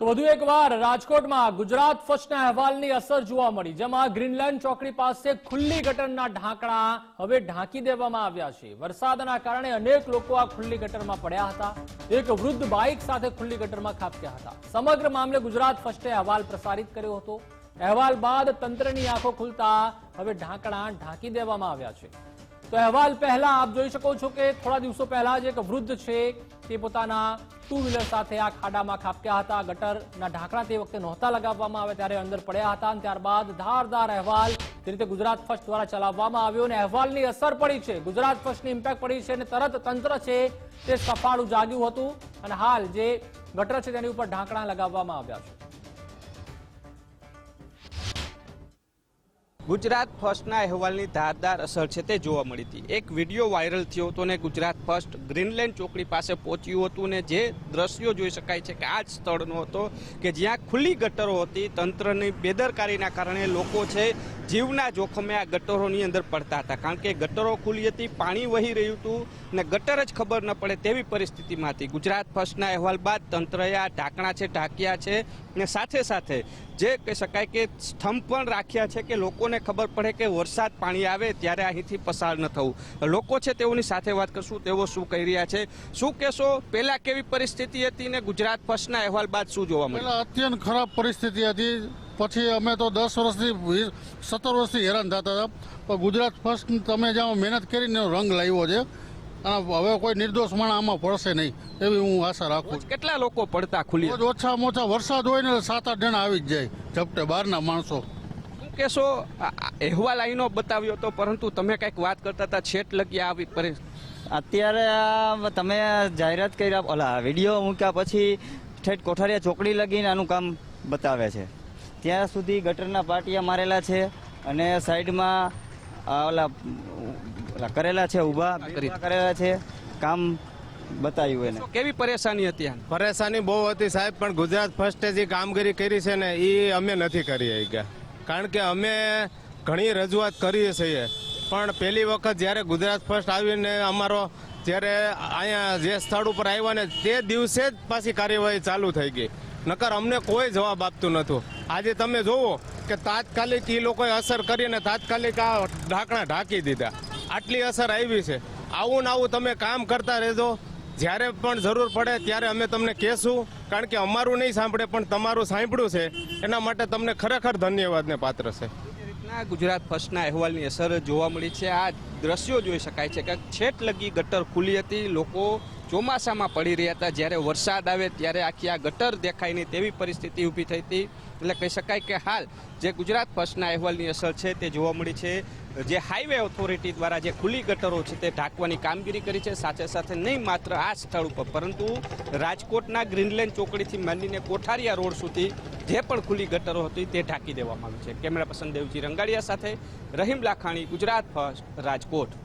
તો વધુ એકવાર રાજકોટમાં ગુજરાત ફર્સ્ટના અહેવાલની અસર જોવા મળી, જેમાં ગ્રીનલેન્ડ ચોકડી પાસે ખુલ્લી ગટરના ઢાંકણા હવે ઢાંકી દેવામાં આવ્યા છે. વરસાદના કારણે અનેક લોકો આ ખુલ્લી ગટરમાં પડ્યા હતા. એક વૃદ્ધ બાઇક સાથે ખુલ્લી ગટરમાં ખાબક્યા હતા. સમગ્ર મામલે ગુજરાત ફર્સ્ટે અહેવાલ પ્રસારિત કર્યો હતો. અહેવાલ બાદ તંત્રની આંખો ખુલતા હવે ઢાંકણા ઢાંકી દેવામાં આવ્યા છે. તો અહેવાલ પહેલા આપ જોઈ શકો છો કે થોડા દિવસો પહેલા જ એક વૃદ્ધ છે, તે પોતાના ટુ વ્હીલર સાથે આ ખાડામાં ખાબક્યા હતા. ગટરના ઢાંકણા તે વખતે નહોતા લગાવવામાં આવે ત્યારે અંદર પડ્યા હતા અને ત્યારબાદ ધારદાર અહેવાલ જે રીતે ગુજરાત ફર્સ્ટ દ્વારા ચલાવવામાં આવ્યો અને અહેવાલની અસર પડી છે. ગુજરાત ફર્સ્ટની ઇમ્પેક્ટ પડી છે અને તરત તંત્ર છે તે સફાળું જાગ્યું હતું અને હાલ જે ગટર છે તેની ઉપર ઢાંકણા લગાવવામાં આવ્યા છે. ગુજરાત ફર્સ્ટના અહેવાલની ધારદાર અસર છે તે જોવા મળી હતી. એક વીડિયો વાયરલ થયો હતો ને ગુજરાત ફર્સ્ટ ગ્રીનલેન્ડ ચોકડી પાસે પહોંચ્યું હતું ને જે દ્રશ્યો જોઈ શકાય છે કે આ જ સ્થળનો હતો કે જ્યાં ખુલ્લી ગટરો હતી. તંત્રની બેદરકારીના કારણે લોકો છે જીવના જોખમે આ ગટરોની અંદર પડતા હતા. કારણ કે ગટરો ખુલી હતી, પાણી વહી રહ્યું હતું ને ગટર જ ખબર ન પડે તેવી પરિસ્થિતિમાં હતી. ગુજરાત ફર્સ્ટના અહેવાલ બાદ તંત્રએ આ ઢાંકણા છે, ઢાંક્યા છે ને સાથે સાથે જે કહી શકાય કે સ્તંભ પણ રાખ્યા છે કે લોકોને ખબર પડે કે વરસાદ પાણી આવે ત્યારે અહીંથી પસાર ન થવું. લોકો છે તેઓની સાથે વાત કરશું, તેઓ શું કહી રહ્યા છે, શું કહેશો? પહેલાં કેવી પરિસ્થિતિ હતી ને ગુજરાત ફર્સ્ટના અહેવાલ બાદ શું જોવા મળ્યું? અત્યંત ખરાબ પરિસ્થિતિ હતી. પછી અમે તો દસ વર્ષથી સત્તર વર્ષથી હેરાન થતા હતા. પણ ગુજરાત ફર્સ્ટ તમે જ્યાં મહેનત કરીને રંગ લાવ્યો છે અને હવે કોઈ નિર્દોષ માણસ આમાં પડશે નહીં એવી હું આશા રાખું છું. કેટલા લોકો પડતા ખુલ્લી ઓછામાં ઓછા વરસાદ હોય ને સાત આઠ જણા આવી જ જાય ઝપટે બહારના માણસો. શું કહેશો? આ- આ અહેવાલ અહીંનો બતાવ્યો હતો પરંતુ તમે કંઈક વાત કરતા હતા છેટ લગી આવી પરિસ્થિતિ અત્યારે આ તમે જાહેરાત કરી ઓલા વીડિયો મૂક્યા પછી ઠેઠ કોઠારીયા ચોકડી લગીને આનું કામ બતાવે છે. ત્યાં સુધી ગટરના પાટિયા મારેલા છે અને સાઈડમાં ઓલા કરેલા છે ઊભા કરી. કરેલા છે. કામ બતાવ્યું એને. કેવી પરેશાની હતી પરેશાની બહુ હતી સાહેબ પણ ગુજરાત ફર્સ્ટે જે કામગીરી કરી છે ને એ અમે નથી કરી ગયા કારણ કે અમે ઘણી રજૂઆત કરીએ છીએ પણ પહેલી વખત જ્યારે ગુજરાત ફર્સ્ટ આવીને અમારો જ્યારે અહીંયા જે સ્થળ ઉપર આવ્યા ને તે દિવસે જ પાછી કાર્યવાહી ચાલુ થઈ ગઈ. નકર અમને કોઈ જવાબ આપતું નહોતું. આજે તમે જોવો કે તાત્કાલિક એ લોકોએ અસર કરીને તાત્કાલિક આ ઢાંકણા ઢાંકી દીધા. આટલી અસર આવી છે. આવું ને આવું તમે કામ કરતા રહેજો. જ્યારે પણ જરૂર પડે ત્યારે અમે તમને કહેશું. કારણ કે અમારું નહીં સાંભળે, પણ તમારું સાંભળ્યું છે. એના માટે તમને ખરેખર ધન્યવાદને પાત્ર છે. રીતના ગુજરાત ફર્સ્ટના અહેવાલની અસર જોવા મળી છે? આ દ્રશ્યો જોઈ શકાય છે કે છેટ લગી ગટર ખુલી હતી. લોકો ચોમાસામાં પડી રહ્યા હતા. જ્યારે વરસાદ આવે ત્યારે આખી આ ગટર દેખાય નહીં તેવી પરિસ્થિતિ ઊભી થઈ હતી. એટલે કહી શકાય કે હાલ જે ગુજરાત ફર્સ્ટના અહેવાલની અસર છે તે જોવા મળી છે. જે હાઈવે ઓથોરિટી દ્વારા જે ખુલ્લી ગટરો છે તે ઢાંકવાની કામગીરી કરી છે. સાથે સાથે નહીં માત્ર આ સ્થળ ઉપર, પરંતુ રાજકોટના ગ્રીનલેન્ડ ચોકડીથી માંડીને કોઠારિયા રોડ સુધી જે પણ ખુલ્લી ગટરો હતી તે ઢાંકી દેવામાં આવી છે. કેમેરા પસંદ દેવજી રંગાડિયા સાથે રહીમ લાખાણી, ગુજરાત ફર્સ્ટ, રાજકોટ.